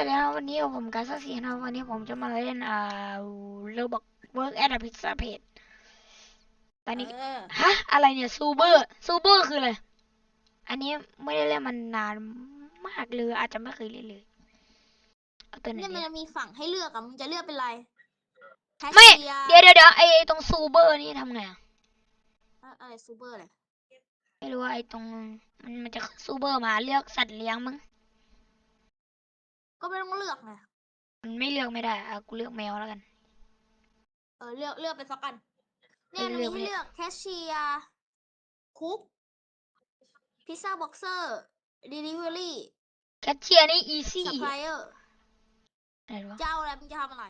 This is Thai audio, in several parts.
สวัสดีครับวันนี้ผมกาซาเซียนะครับวันนี้ผมจะมาเล่นอ่าเรบอกเวิร์กแอดพิซซ่าเพจตอนนี้เออฮะอะไรเนี่ยซูเบอร์ซูเบอร์คืออะไรอันนี้ไม่ได้เล่นมันนานมากเลยอาจจะไม่เคยเล่นเลยเอาตัวไหนเนี่ยมันดีจะมีฝั่งให้เลือกอะมึงจะเลือกเป็นไรแคชไม่เชียร์เดี๋ยวเดี๋ยวเดี๋ยวไอ้ตรงซูเบอร์นี่ทำไงอะอะอะไรซูเปอร์อะไรไม่รู้ว่าไอ้ตรงมันมันจะซูเบอร์มาเลือกสัตว์เลี้ยงมั้ง ก็ไม่ต้องเลือกไงมันไม่เลือกไม่ได้อะกูเลือกแมวแล้วกัน เออเลือกเลือกไปสักอันเนี่ยมันเลืมีอกให้ไม่ได้ เลือกแคชเชียร์คุกพิซซ่าบ็อกเซอร์เดลิเวอรี่แคชเชียร์นี่อีซี่ซัพพลายเออร์อะไรวะจะเอาอะไรมึงจะทำอะไร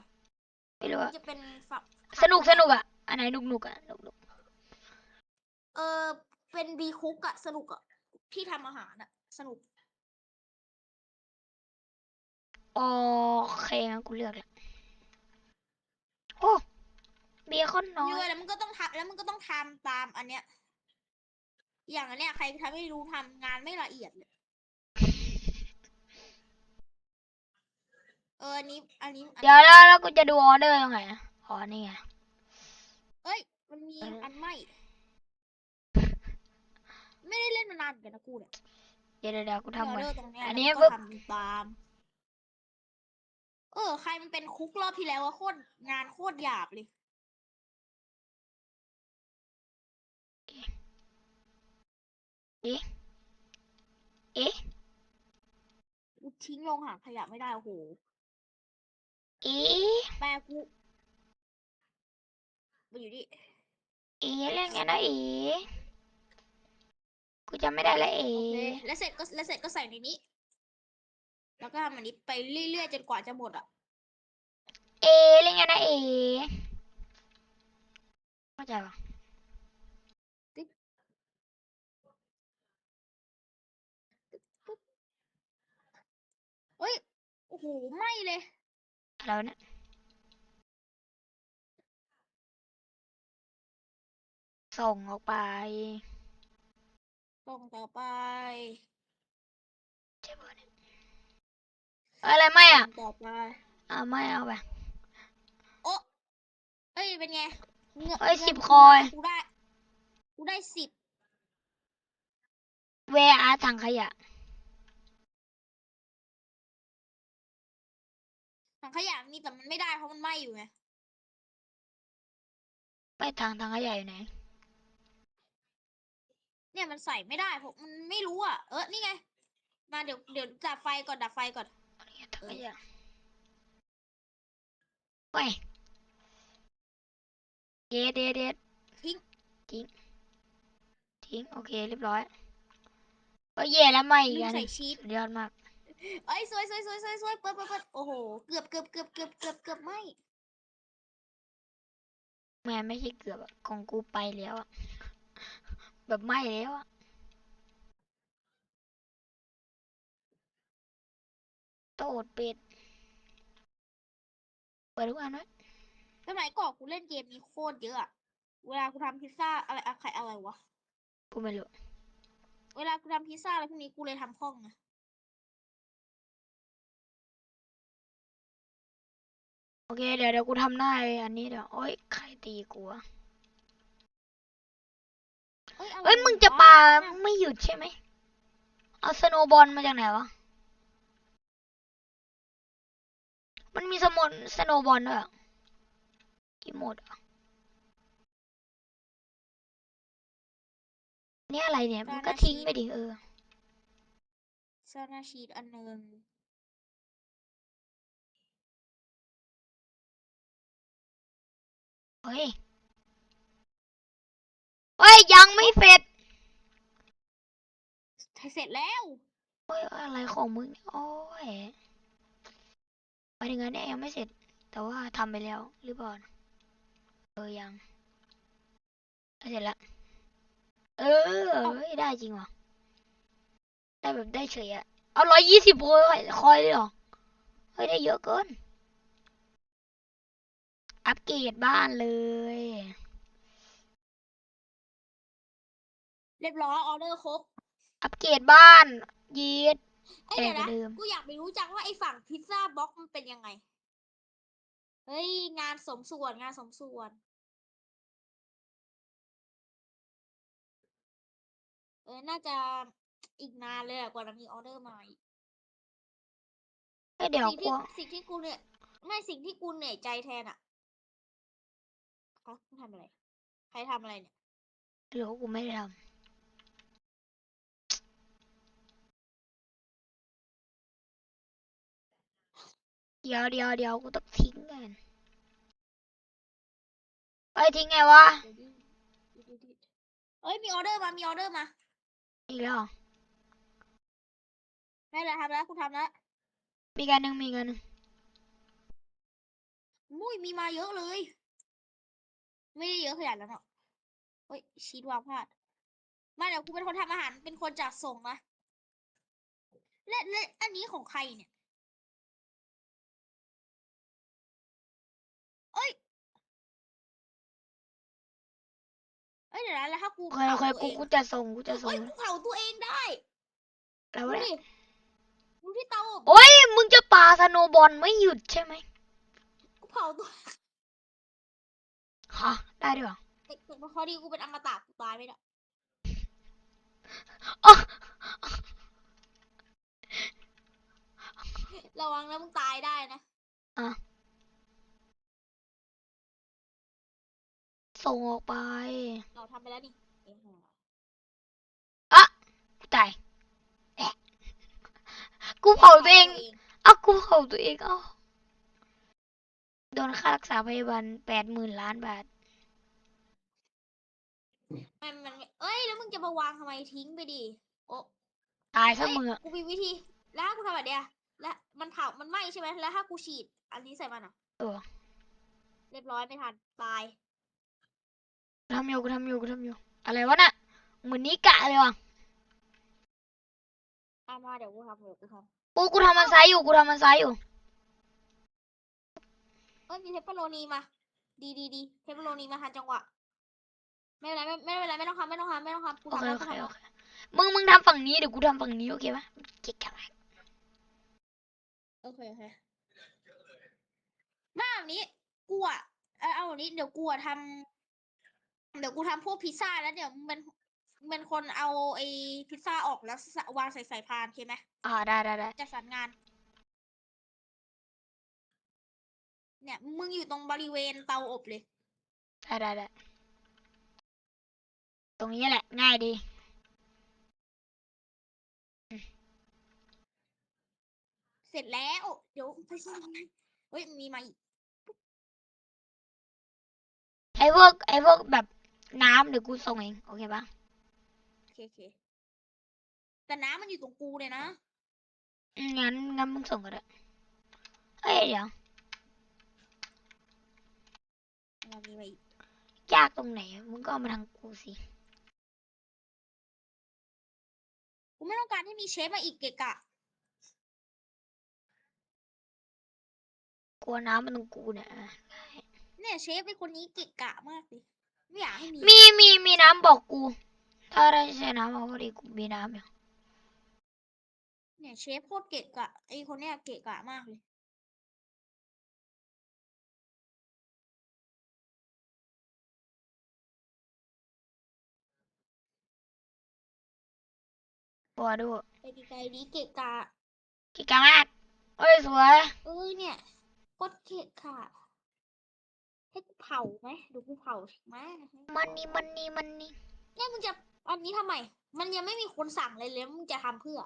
ไม่รู้มึอะงจะเป็นฝั่งสนุกสนุกอะอันไหนหนุกหนุกอะหนุกหนุกเออเป็นบีคุกอะสนุกอะที่ทำอาหารอะสนุก เคงั้นกูเลือกละโอ้เบคอนน้อเยอะยแล้วมึงก็ต้องทำแล้วมึงก็ต้องทำตามอันเนี้ย อย่างอันเนี้ยใครทำไม่รู้ทำงานไม่ละเอียดเลยเอออันนี้ อันนี้อันเดี๋ยวนี้แล้วแล้วกูจะดูออเดอร์ยังไงอะอ๋อนี่ไงเอ้ย มันมีเอออัอันใหม่ ไม่ได้เล่นมานานเหมือนกันนะกูเนี่ยเดี๋ยวเดี๋ยวเดี๋ยวกูทำอก่ออนเดอร์ตรงเนี้ยอันแล้วนี้มึงปุ๊ก็บทำตามเออ ใครมันเป็นคุกรอบที่แล้วว่าโคตรงานโคตรหยาบเลย เอ๊ะ เอ๊ะกูทิ้งลงหางขยะไม่ได้โอ้โห เอ๊ะ แปลกูมาอยู่ดิเอ๊ะเรื่องไงนะเอ๊ะกูจำไม่ได้แล้วเอ๊โอเคะแล้วเสร็จก็แล้วเสร็จก็ใส่ในนี้ แล้วก็ทำอันนี้ไปเรื่อยๆจนกว่าจะหมดอะ เอ๊ะเรื่องไงนะเอ๊ะเข้าใจปะเอ้ย โอ้โหไหม่เลยแล้วเนี่ยส่งออกไป ส่งต่อไปใช่ปะเนี่ย อะไรไม่อะส่งต่อไปอ่าไม่เอาไปโอ้เอ้ยเป็นไงเงินเอ้ยงินสิบกูคอยมากูได้กูได้สิบเวอาถังขยะถังขยะมีแต่มันไม่ได้เพราะมันไหม้อยู่ไงไปทางทางขยะอยู่ไหนเนี่ยมันใส่ไม่ได้เพราะมันไม่รู้อะเออนี่ไง มาเดี๋ยวเดี๋ยวดับไฟก่อนดับไฟก่อน นี่ทางขยะไปเด็ดเด็ดเด็ดทิ้งทิ้งทิ้งโอเคเรียบร้อยก็แย่แล้วไม่อีกลืมอันหใส่นึ่งชีสสุดยอดมากเอ้ยสวยสวยสวยสวยสวยเปิดเปิดเปิดโอ้โหเกือบเกือบเกือบเกือบเกือบเกือบไหม่แม่ไม่ใช่เกือบอะของกูไปแล้วอะแบบไหม้แล้วอะ ตดเป็ดเปิดทุกอันไว้สมัยก่อนกูเล่นเกมนี้โคตรเยอะอะเวลากูทำพิซซ่าอะไรอะใครอะไรวะ กูไม่รู้ เวลากูทำพิซซ่าอะไรพวกนี้กูเลยทำคล่องไงโอเค เดี๋ยวเดี๋ยวกูทำหน้าไอ้อันนี้เดี๋ยวโอ้ยใครตีกูวะเอ้ยอะไรเอ้ย มึงจะวปาไม่หยุดใช่ไหม เอาสโนว์บอลมาจากไหนวะ มันมีสมนสโนว์บอลด้วยเหรอกี่โหมดอะเนี่ยอะไรเนี่ยมึงก็ทิ้งไปดิเออซานาชีตอันหนึ่งเฮ้ย เฮ้ย ยังไม่เสร็จเสร็จแล้วโอ้ย อะไรของมึงเนี่ยโอ้ย ไปถึงงั้นเนี่ยยังไม่เสร็จ แต่ว่าทำไปแล้วหรือเปล่านะเออยังเสร็จละเออเฮ้ยได้จริงว่ะได้แบบได้เฉยอะเอาร้อยยี่สิบคอยคอยเลยเหรอเฮ้ยได้เยอะเกิน อัปเกรดบ้านเลย เรียบร้อยออเดอร์ครบ อัปเกรดบ้านยีด เอ้ยแพเดี๋งยวกว่านะเดิม กูอยากไปรู้จังว่าไอ้ฝั่งพิซซ่าบ็อกมันเป็นยังไง เฮ้ย งานสมส่วนงานสมส่วน เออ น่าจะอีกนานเลยอะกว่าจะมีออเดอร์มาอีกเอ้ยเดี๋ยวสิ่งกที่ลัวสิ่งที่กูเนี่ยไม่สิ่งที่กูเหนื่อยใจแทนอะคะมึงทำอะไร ใครทำอะไรเนี่ยหรือว่ากูไม่ได้ทำ ดี๋ยวเดี๋ยวเดี๋ยวกูต้องทิ้งกันไปทิ้งไงวะเดี๋ยวดิเดี๋ยวดิเดี๋ยวดิเอ้ยมีออเดอร์มา มีออเดอร์มาอีกแล้วเหรอได้แล้วทำแล้วกูทำแล้วมีการหนึ่งมีการหนึ่งมุ้ยมีมาเยอะเลย ไม่ได้เยอะขนาดนั้นหรอกเฮ้ยชีดวางพลาดมาเดี๋ยวกูเป็นคนทำอาหารเป็นคนจัดส่งนะและและอันนี้ของใครเนี่ย อ้ยเดี๋ยวนะแล้วถ้ากูโอเคโอเผาเคตัวกูเองกูจะส่งกูจะส่เอ้งยกูเผาตัวเองได้แล้วดูเนี่ยดิดูที่เตาอบโอ้ยมึงจะปาสโนว์บอลไม่หยุดใช่ไหมกูเผาตัวฮะได้ด้วยเหรอแต่แต่พอดีกูเป็นอมตะกูตายไม่ได้อ๋อระวังนะมึงตายได้นะ ส่งออกไปเราทำไปแล้วนี่เอ้ยหัวกูตายแอะกูเผาตัวเองเอ้ากูเผาตัวเองเอ้าโดนค่ารักษาพยาบาลแปดหมื่นล้านบาทมันมันไม่เอ้ยแล้วมึงจะมาวางทำไมทิ้งไปดิโอ้ตายซะเอ้ยมึงอะกูมีวิธี แล้วถ้ากูทำแบบเนี้ยแล้วมันเผามันไหม้ใช่ไหมแล้วถ้ากูฉีด อันนี้ใส่มันอะเออเรียบร้อยไม่ทันตายกู ทำอยู่กูทำอยู่กูทำอยู่ อะไรวะน่ะ เหมือนนี้กะเลยว่ะตามมาเดี๋ยวกูทำเดี๋ยวกูทกูกูทำมันซ้ายอยู่กูทำมันซ้ายอยู่ำเอ้ยมีเทปเปอโรนีมา ดีดีดีเทปเปอโรนีมาทันจังหวะ ไม่เป็นไรไม่ไม่เป็นไรไม่ต้องทำไม่ต้องทำไม่ต้องทำกูโอทำเคแล้วโอกูเคทำโอแล้วเคมึงมึงทำฝั่งนี้เดี๋ยวกูทำฝั่งนี้โอเคปะเจ๊กะมากโอเคโอเคมาแบบนี้กูอะเออเอาแบบนี้เดี๋ยวกูอะทำ เดี๋ยวกูทำพวกพิซซ่าแล้วเดี๋ยวมึงเป็นมึงเป็นคนเอาไอ้พิซซ่าออกแล้วสะวางใส่สายพานโอเคไหมอ่าได้ได้ได้จัดสรรงาน เนี่ยมึงอยู่ตรงบริเวณเตาอบเลย ได้ได้ได้ตรงนี้แหละ ง่ายดี เสร็จแล้ว เดี๋ยวไปซื้อมาเฮ้ยมีมาอีก ไอ้พวกไอ้พวกแบบ น้ำเดี๋ยวกูส่งเอง โอเคปะโอเคโอเคแต่น้ำมันอยู่ตรงกูเลยนะอืมงั้นงั้นมึงส่งก็ได้เอ้ยเดี๋ยวมันมีมาอีกยากตรงไหน มึงก็เอามาทางกูสิ กูไม่ต้องการให้มีเชฟมาอีกเกะกะ กลัวน้ำมันตรงกูเนี่ยอะเนี่ยเชฟไอ้คนนี้เกะกะมากเลย ไม่อยากให้มีมีมีมีน้ำบอกกู ถ้าได้ใช้น้ำเอาพอดีกูมีน้ำอยู่เนี่ยเชฟโคตรเกะกะไอ้คนเนี้ยเกะกะมากเลยบัวดูไปไกลๆดีเกะกะกิกามากเอ้ยสวยเออเนี่ยโคตรเกะกะ ให้กูเผาไหมเดูกูเผามามันนี่มันนี่มันนี่เนี่ยมึงจะอันนี้ทำไม มันยังไม่มีคนสั่งเลยเลยมึงจะทำเพื่อ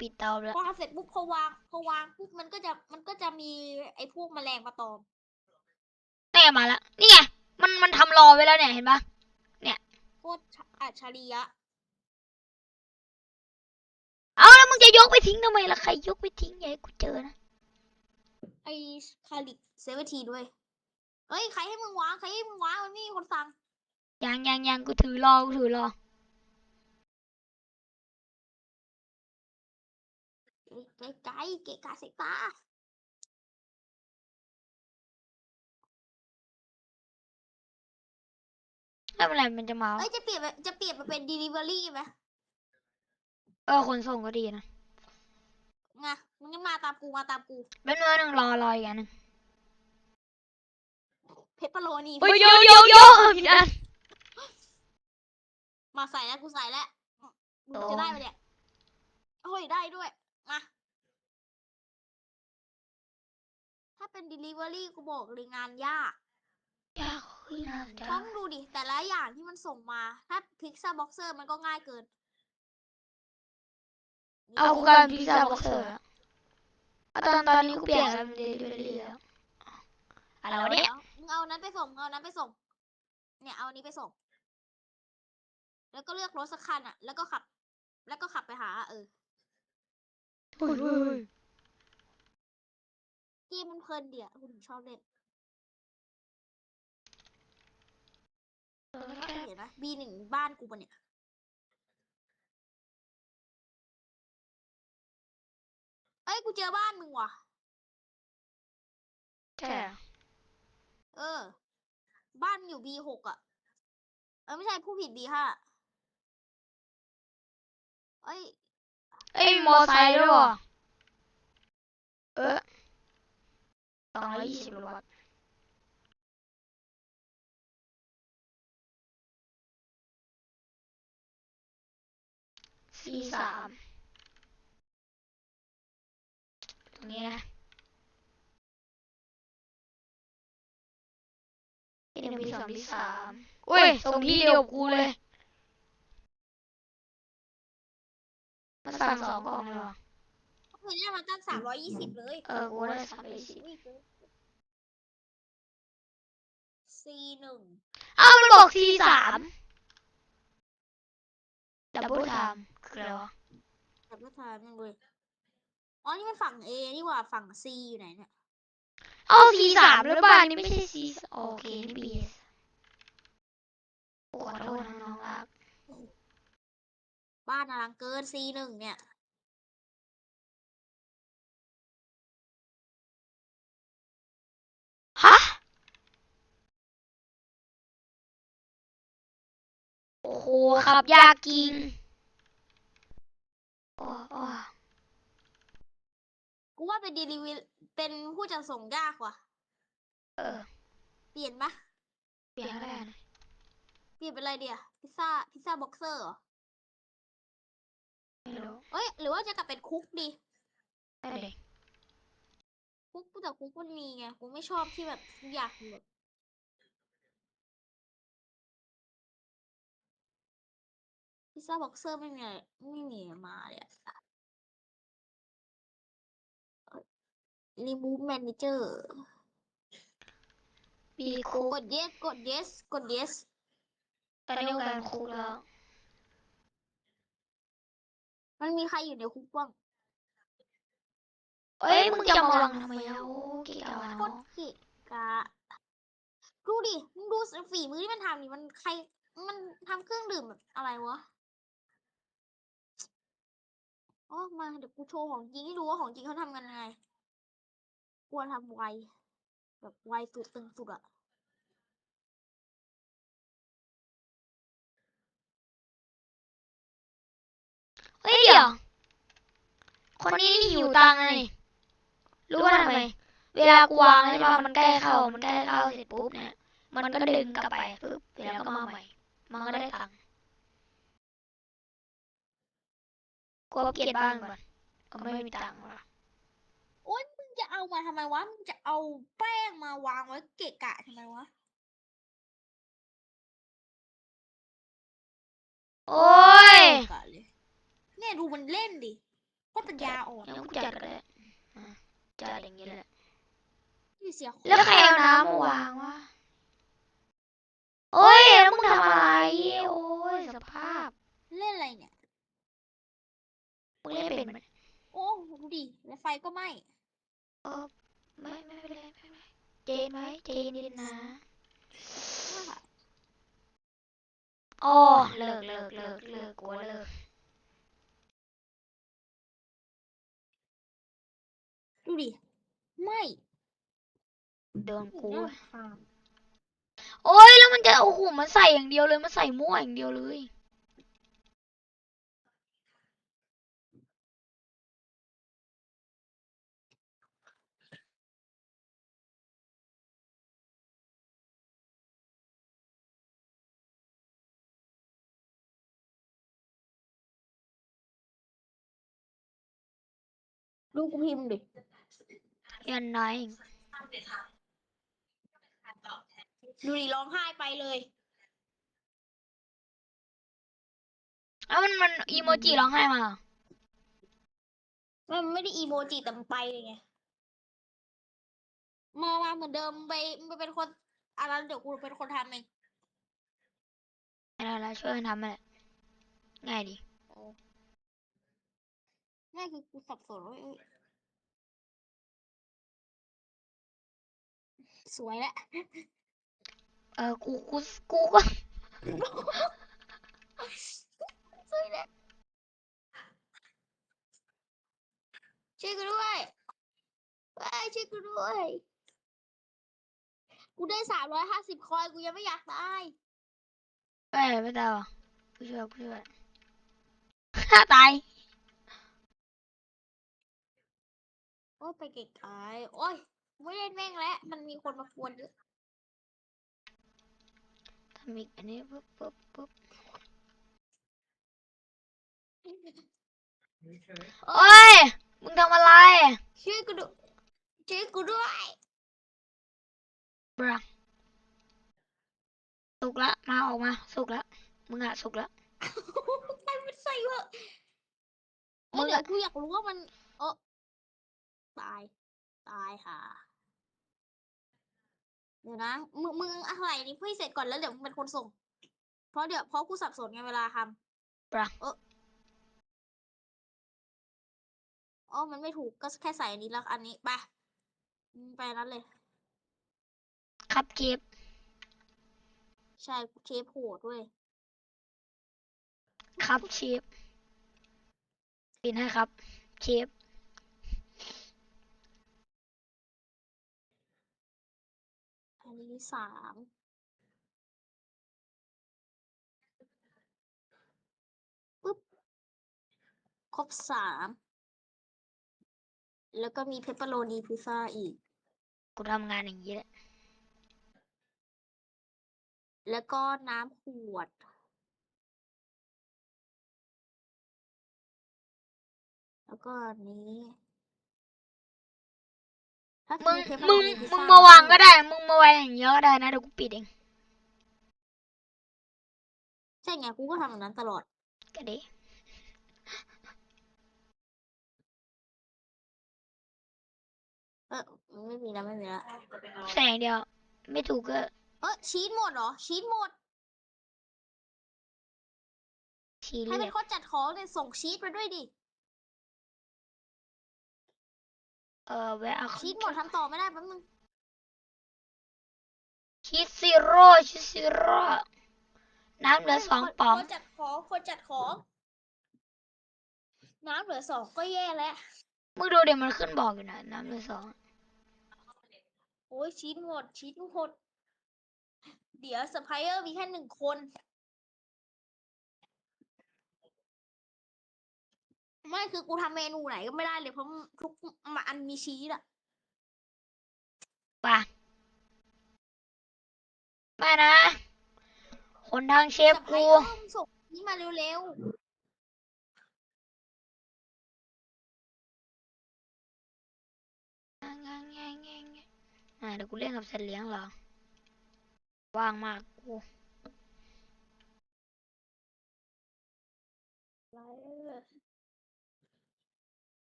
ปิดเตาแล้วพอทำเสร็จปุ๊บพอวางพอวางปุ๊บมันก็จะมันก็จะมีไอ้พวกแมลงมาตอมแม่มาแล้วนี่ไงมันมันทำรอไว้แล้วเนี่ยเห็นปะโคตรอัจฉริยะเอาแล้วมึงจะยกไปทิ้งทำไมล่ะใครยกไปทิ้งอย่าให้กูเจอนะไอ้คาลิกเซเวทีด้วย เอ้ย ใครให้มึงวาง ใครให้มึงวางมันไม่มีคนสั่ง ยังยังยังกูถือรอกูถือรอเอ้ยไกลไกลเกะกะสายตาไม่เป็นไรมันจะมาเอ้ย จะเปลี่ยนไปจะเปลี่ยนมาเป็น delivery ไหมเออคนส่งก็ดีนะไงมึงงั้นมาตามกูมาตามกูเป็นเมื่อนึงรอรออีกอันหนึง เพชรพะโลนี่ เฮ้ยโยโยโยเออผิดอัน มาใส่แล้วกูใส่แล้วมึงโอ้ จะได้ไหมเนี่ยโอ้ยได้ด้วย มา ถ้าเป็น delivery กูบอกเลยงานยาก ยากเฮ้ยน่าสนใจต้องดูดิ แต่ละอย่างที่มันส่งมา ถ้า Pizza Boxer มันก็ง่ายเกิน เอากูกลายเป็นพิซซ่าบ็อกเซอร์แล้วเอาตอนตอนนี้กูเปลี่ยนแล้วเป็นเดลิเวอรี่แล้วอะไรวะเนี่ยมึ งเอานั้นไปส่งมึงเอานั้นไปส่ง เนี่ยเอาอันนี้ไปส่ง แล้วก็เลือกรถสักคันอะ แล้วก็ขับ แล้วก็ขับไปหา เออเฮ้ยเฮ้ยเฮ้ยเกมมันเพลินเดียวคุณถึงชอบเล่นเออแค่เห็นไหม B หนึ่งบ้านกูปะเนี่ยเอ้ยกูเจอบ้านมึงว่ะใช่ เออ บ้านอยู่ B หกอะ เออไม่ใช่ผู้ผิด B ห้าเอ้ย เอ้ยมอไซค์ด้วยวะเออสองร้อยยี่สิบโลบักสี่สามตรงนี้นะ เอ็มพีสองที่สามเว้ยส่งที่เดียวกับกูเลย มาสั่งสองกล่องเลยว่ะเฮ้ยเนี่ยมันตั้งสามร้อยยี่สิบเลย เออกูได้สามร้อยยี่สิบอุ้ยเกิน C หนึ่งอ้าวมันบอกทีสามดับเบิลไทม์คืออะไรวะแต่ก็ทานยังเลยอ๋อนี่มันฝั่ง A นี่หว่าฝั่ง C อยู่ไหนเนี่ย เอาทีสามหรือเปล่านี่ไม่ใช่ซีโอเคนี่บีขอโทษน้องๆรักบ้านอลังเกิน C หนึ่งเนี่ย ฮะ โอ้โหขับยากจริง โอ้โอ้ กูว่าเป็น delivery เป็นผู้จัดส่งยากว่ะ เออ เปลี่ยนปะเปลี่ยนก็ได้นะเปลี่ยนเป็นอะไรเดียพิซซ่าพิซซ่าบ็อกเซอร์เหรอไม่รู้เอ้ย หรือว่าจะกลับเป็นคุกดี ได้เลยคุกแต่คุกมันมีไง กูไม่ชอบที่แบบทุกอยากแบบพิซซ่าบ็อกเซอร์ไม่มีอะไรไม่มีมาเลยอะ remove manager บีคุกกด yes กด yes กด yes ตอนนี้กูกลายเป็นคุกแล้ว มันมีใครอยู่ในคุกบ้างเอ้ย มึงจะมาวางทำไมอะโอ้เกี่ยวอะโคเนาะตรเกะกะดูดิ มึงดูฝีมือที่มันทำนี่มันใคร มันทำเครื่องดื่มแบบอะไรวะโอ้มาเดี๋ยวกูโชว์ของจริงให้ดูว่าของจริงเขาทำกันยังไง กลัวทำไว แบบไวสุดตึงสุดอะเฮ้ยเดี๋ยว คนนี้นี่หิวตังค์ไงรู้ว่าทำไม เวลากูวางใช่ป่ะมันใกล้เข้า มันใกล้เข้าเสร็จปุ๊บเนี่ย มันก็ดึงกลับไปปุ๊บเดี๋ยวก็มาใหม่ มันก็ได้ตังค์กูเอาเก็บบ้านก่อนก็ไม่มีตังค์ว่ะโอ๊ยมึงจะ เอามาทำไมวะมึงจะเอาแป้งมาวางไว้เกะกะทำไมวะ โอ้ยเกะกะเลยเนี่ยดูมันเล่นดิโคตรปัญญาอ่อนยังกูจัดก็ได้อะจัดอย่างนี้แหละ นี่เสียคนแล้วใครเอาน้ำมาวางวะ โอ้ยแล้วมึงทำอะไร โอ้ยสภาพ เล่นอะไรเนี่ย มึงเล่นเป็นไหม โอ้ดูดิแล้วไฟก็ไหม้เออไม่ไม่เป็นไรไม่เป็นไรเจนไว้เจนนิดนะอ๋อเลิกเลิกเลิกเลิกกลัวเลิกดูดิไหม้โดนกูน่ารำคาญโอ้ยแล้วมันจะโอ้โหมันใส่อย่างเดียวเลยมันใส่มั่วอย่างเดียวเลย ดูกูพิมพ์ดิยันไนายดูดิร้องไห้ไปเลยแล้วมันมันอีโมจิร้องไห้มาเหรอมันไม่ได้อีโมจิแต่มันไปเลยไงมามาเหมือนเดิมไปไปเป็นคนอะไรเดี๋ยวกูเป็นคนทำเองไม่ได้แล้วช่วยกันทำมันแหละง่ายดี ง่ายคือกูสับสนเว้ยเอ้ยสวยแล้วเออกูกูกูก็สวยแล้วช่วยกูด้วยเว้ยช่วยกูด้วย กูได้สามร้อยห้าสิบคอยกูยังไม่อยากตายเอ้ยไม่ได้หรอกูช่วยกูช่วยฆ่าตาย โอ้ยไปไกลๆโอ้ย ไม่เล่นแม่งแล้วมันมีคนมากวนเยอะทำอีกอันนี้ปุ๊บปุ๊บปุ๊บโอ้โอ้ย มึงทำอะไร ช่วยกูด้วยช่วยกูด้วยบราสุกละ มาออกมา สุกละ มึงอะสุกละใครมันใส่วะเอ้มึยงเดี๋ยอะวกูอยากรู้ว่ามันเออ ตาย ตายค่ะ เดี๋ยวนะ มึงมึงอะไรนี่เพื่อให้เสร็จก่อนแล้วเดี๋ยวมึงเป็นคนส่ง เพราะเดี๋ยวเพราะกูสับสนไงเวลาทำบราเอออ๋อมันไม่ถูกก็แค่ใส่อันนี้แล้วอันนี้ไปมึงไปนั้นเลย ครับเก็บใช่กูเชฟโหดด้วย ครับเชฟปินให้ครับเชฟ นนี้สามปุ๊บ ครบสาม แล้วก็มีเพปเปอโรนีพิซซ่าอีก กูทำงานอย่างนี้แหละ แล้วก็น้ำขวดแล้วก็อันนี้ ถ้ามึงมีมึง pepperoni มึง pizza มาวางด้วยก็ได้ มึงมาวางอย่างเงี้ยก็ได้นะเดี๋ยวกูปิดเองใช่ไงกูก็ทำแบบนั้นตลอดก็ดีเออไม่มีแล้วไม่มีแล้วใส่อย่างเดียว ไม่ถูกก็เออชีสหมดเหรอชีสหมดชีให้เรีเป็ยนกคนจัดของเนี่ยส่งชีสมาด้วยดิ เออแวะเอาชีสหมดทำต่อไม่ได้แป๊บนึงชีสซีโร่ชีสซีโร่น้ำเหลือสองคนป๋องคนจัดของคนจัดของ น้ำเหลือสองก็แย่แล้วมึงดูเดี๋ยวมันขึ้นบอกอยู่นะน้ำเหลือสองโอ้ยชีสหมดชีสหมด เดี๋ยวสไปเออร์มีแค่หนึ่งคน ไม่คือกูทำเมนูไหนก็ไม่ได้เลยเพราะทุกมาอันมีชีสอะป่ะไม่นะ คนทางเชฟสไปกูเออร์มึงส่งนี้มาเร็วอ่าเดี๋ยวกูเล่นกับสัตว์เลี้ยงเหรอ ว่างมากกูๆสไปเออ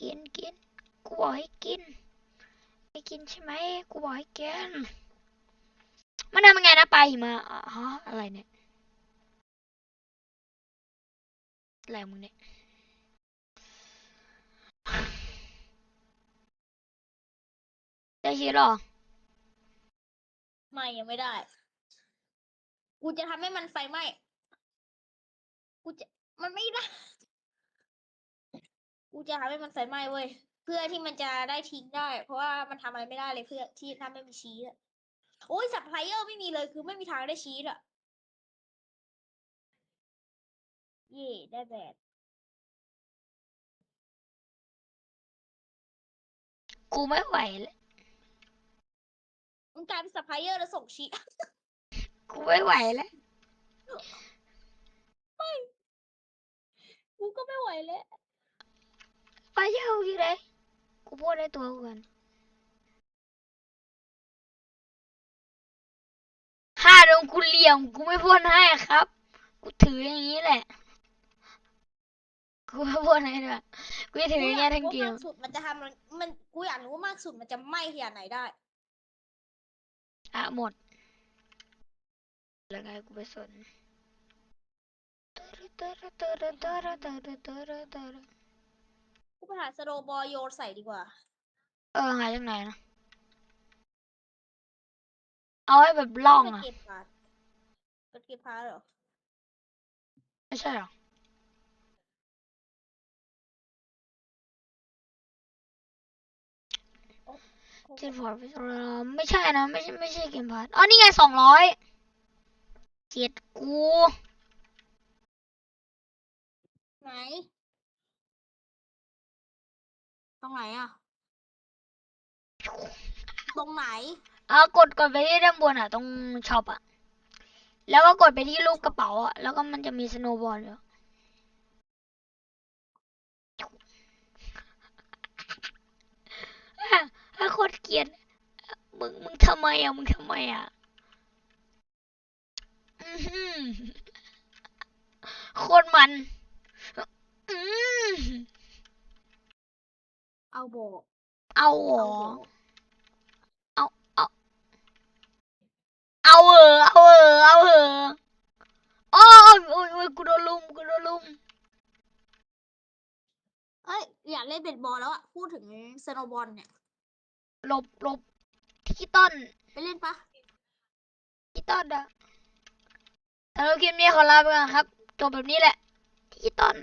กินกินกูบอกให้กินไม่กินใช่ไหมกูบอกให้กินมันทำยังไงนะปลาหิมะอะฮะอะไรเนี่ยอะไรมึงเนี่ยได้ชีหรอไม่ยังไม่ได้ กูจะทำให้มันไฟไหม้กูจะมันไม่ได้ กูจะทำให้มันไฟไหม้เว้ย เพื่อที่มันจะได้ทิ้งได้ เพราะว่ามันทำอะไรไม่ได้เลยเพื่อที่ถ้าไม่มีชีสอะโอ้ยสับไพลเออร์ไม่มีเลยคือไม่มีทางได้ชีสอะเย่ได้แบบกูไม่ไหวแล้วมันกลายเป็นสับไพลเออร์แล้วส่งชีส กูไม่ไหวแล้วกูก็ไม่ไหวแล้ว ไปเช่ากี่ไรกูพูดได้ตัวกูกันห้าโดนกูเหลี่ยมกูไม่พูดให้ครับ กูถืออย่างนี้แหละ กูไม่พูดให้ด้วยกูถืออย่างเงี้ยทั้งเกกูอยามกรู้ว่ากสุดมันจะทำมันมันกูอยากรู้ว่ามากสุดมันจะไหม้ขนาดไหนได้อะหมด แล้วไงกูไปสน กูไปหาสโนว์บอลโยนใส่ดีกว่า เออหายจากไหนนะ เอาให้แบบล่องเป็นอะ เก็บพาร์ทเป็นเก็บพาร์ทเหรอ ไม่ใช่หรอเจ็ดพอร์ตไม่ใช่นะ ไม่ใช่ไม่ใช่เกมพาร์ตอ๋อนี่ไงสองร้อยเจ็ดกู ไหนต รงไหนอะ ตรงไหนอะกดกดไปที่ด้านบนอะ ตรงช็อปอะ แล้วก็กดไปที่รูปกระเป๋าอะ แล้วก็มันจะมีสโนว์บอลอยู่อะอะโคตรเกลียดมึงมึงทำไมอะ มึงทำไมอะโคตรมัน อืม เอาโบเอาเหรเอาอโบเอาเออเอาเออเอาเออโอ้ยโอ้ยโอ้ยกูโดนลุมกูโดนลุมเอ้ยอยากเล่นเบสบอลแล้วอะพูดถึงสโนว์บอลเนี่ย หลบหลบที่ต้น ไปเล่นปะที่ต้นอะสำหรับคลิปนี้ขอลาไปก่อนครับ จบแบบนี้แหละ ที่ต้น